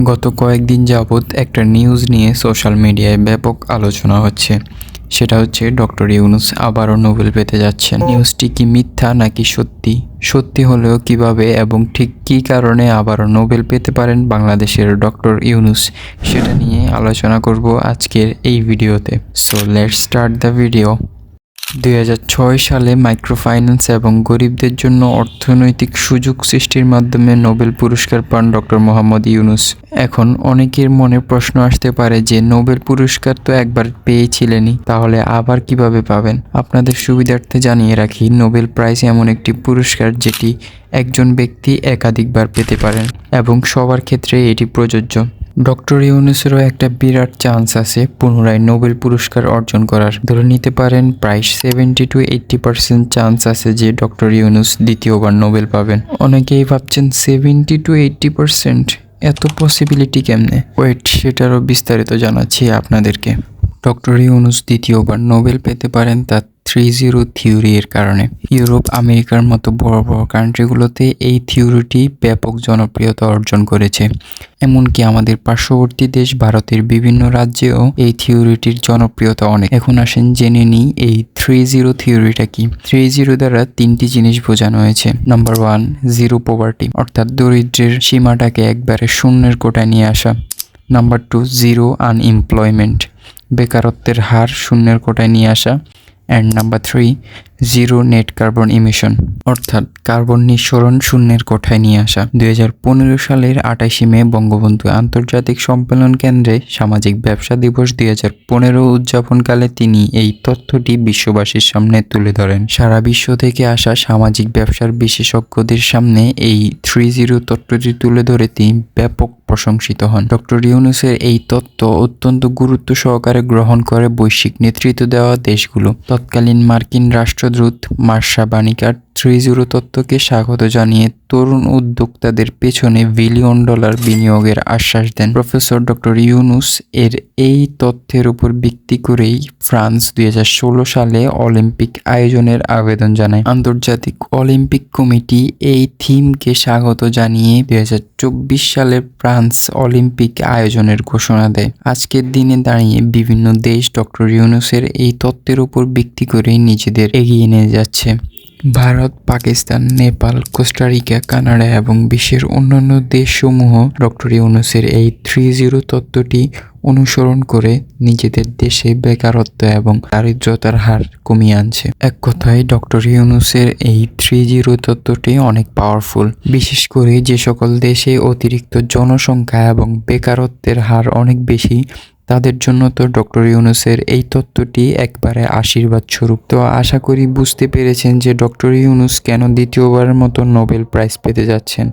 গত কয়েকদিন যাবৎ একটা নিউজ নিয়ে সোশ্যাল মিডিয়ায় ব্যাপক আলোচনা হচ্ছে। সেটা হচ্ছে ডক্টর ইউনুস আবারও নোবেল পেতে যাচ্ছেন। নিউজটি কি মিথ্যা নাকি সত্যি? সত্যি হলেও কীভাবে এবং ঠিক কী কারণে আবারও নোবেল পেতে পারেন বাংলাদেশের ডক্টর ইউনুস? সেটা নিয়ে আলোচনা করব আজকের এই ভিডিওতে। So let's start the video দু হাজার ছয় সালে মাইক্রোফাইন্যান্স এবং গরিবদের জন্য অর্থনৈতিক সুযোগ সৃষ্টির মাধ্যমে নোবেল পুরস্কার পান ডক্টর মোহাম্মদ ইউনুস। এখন অনেকের মনে প্রশ্ন আসতে পারে যে, নোবেল পুরস্কার তো একবার পেয়েছিলেনই, তাহলে আবার কীভাবে পাবেন? আপনাদের সুবিধার্থে জানিয়ে রাখি, নোবেল প্রাইজ এমন একটি পুরস্কার যেটি একজন ব্যক্তি একাধিকবার পেতে পারেন এবং সবার ক্ষেত্রে এটি প্রযোজ্য। ডক্টর ইউনুসেরও একটা বিরাট চান্স আছে পুনরায় নোবেল পুরস্কার অর্জন করার। ধরে নিতে পারেন, প্রায় seventy to eighty percent chance আছে যে ডক্টর ইউনুস দ্বিতীয়বার নোবেল পাবেন। অনেকেই ভাবছেন সেভেন্টি টু এইট্টি পার্সেন্ট এত পসিবিলিটি কেমনে? ওয়েট সেটারও বিস্তারিত জানাচ্ছি আপনাদেরকে। ডক্টর ইউনুস দ্বিতীয়বার নোবেল পেতে পারেন, তার থ্রি জিরো থিওরি এর কারণে। ইউরোপ, আমেরিকার মতো বড় বড় কান্ট্রিগুলোতে এই থিওরিটি ব্যাপক জনপ্রিয়তা অর্জন করেছে। এমনকি আমাদের পার্শ্ববর্তী দেশ ভারতের বিভিন্ন রাজ্যেও এই থিওরিটির জনপ্রিয়তা অনেক। এখন আসেন জেনে নিই এই থ্রি জিরো থিওরিটা কি। থ্রি জিরো দ্বারা তিনটি জিনিস বোঝানো হয়েছে। নাম্বার ওয়ান জিরো পোভার্টি অর্থাৎ দরিদ্রের সীমাটাকে একবারে শূন্যের কোটায় নিয়ে আসা। নাম্বার টু জিরো আনএমপ্লয়মেন্ট বেকারত্বের হার শূন্যের কোটায় নিয়ে আসা। And number three zero net carbon emission, অর্থাৎ কার্বন নিঃসরণ শূন্যের কোঠায় নিয়ে আসা। দুই সালের আটাইশে মে বঙ্গবন্ধু আন্তর্জাতিক সম্মেলন কেন্দ্রে সামাজিক ব্যবসা দিবস দুই হাজার পনেরো উদযাপনকালে তিনি এই তথ্যটি বিশ্ববাসীর সামনে তুলে ধরেন। সারা বিশ্ব থেকে আসা সামাজিক ব্যবসার বিশেষজ্ঞদের সামনে এই থ্রি জিরো তত্ত্বটি তুলে ধরে তিনি ব্যাপক প্রশংসিত হন। ডক্টর ইউনুসের এই তত্ত্ব অত্যন্ত গুরুত্ব সহকারে গ্রহণ করে বৈশ্বিক নেতৃত্ব দেওয়া দেশগুলো। তৎকালীন মার্কিন রাষ্ট্রদূত মার্শা বানিকার থ্রি জিরো তত্ত্বকে স্বাগত জানিয়ে তরুণ উদ্যোক্তাদের পেছনে বিলিয়ন ডলার বিনিয়োগের আশ্বাস দেন প্রফেসর ডক্টর ইউনুস। এর এই তথ্যের উপর ভিত্তি করেই ফ্রান্স দু হাজার ষোলো সালে অলিম্পিক আয়োজনের আবেদন জানায়। আন্তর্জাতিক অলিম্পিক কমিটি এই থিমকে স্বাগত জানিয়ে দুই হাজার চব্বিশ সালে ফ্রান্স অলিম্পিক আয়োজনের ঘোষণা দেয়। আজকের দিনে দাঁড়িয়ে বিভিন্ন দেশ ডক্টর ইউনুসের এই তত্ত্বের উপর ভিত্তি করেই নিজেদের এগিয়ে নিয়ে যাচ্ছে। Bharat, Pakistan, Nepal, Costa Rica, Canada এবং বিশ্বের অন্যান্য দেশসমূহ ডক্টর ইউনুসের এই থ্রি জিরো তত্ত্বটি অনুসরণ করে নিজেদের দেশে বেকারত্ব এবং দারিদ্রতার হার কমিয়ে আনছে। এক কথায়, ডক্টর ইউনুসের এই থ্রি জিরো তত্ত্বটি অনেক পাওয়ারফুল বিশেষ করে যে সকল দেশে অতিরিক্ত জনসংখ্যা এবং বেকারত্বের হার অনেক বেশি তাদের জন্য তো ডক্টর ইউনুসের এই তত্ত্বটি একবারে আশীর্বাদ স্বরূপ তো আশা করি বুঝতে পেরেছেন যে ডক্টর ইউনুস কেন দ্বিতীয়বারের মতো নোবেল প্রাইজ পেতে যাচ্ছেন।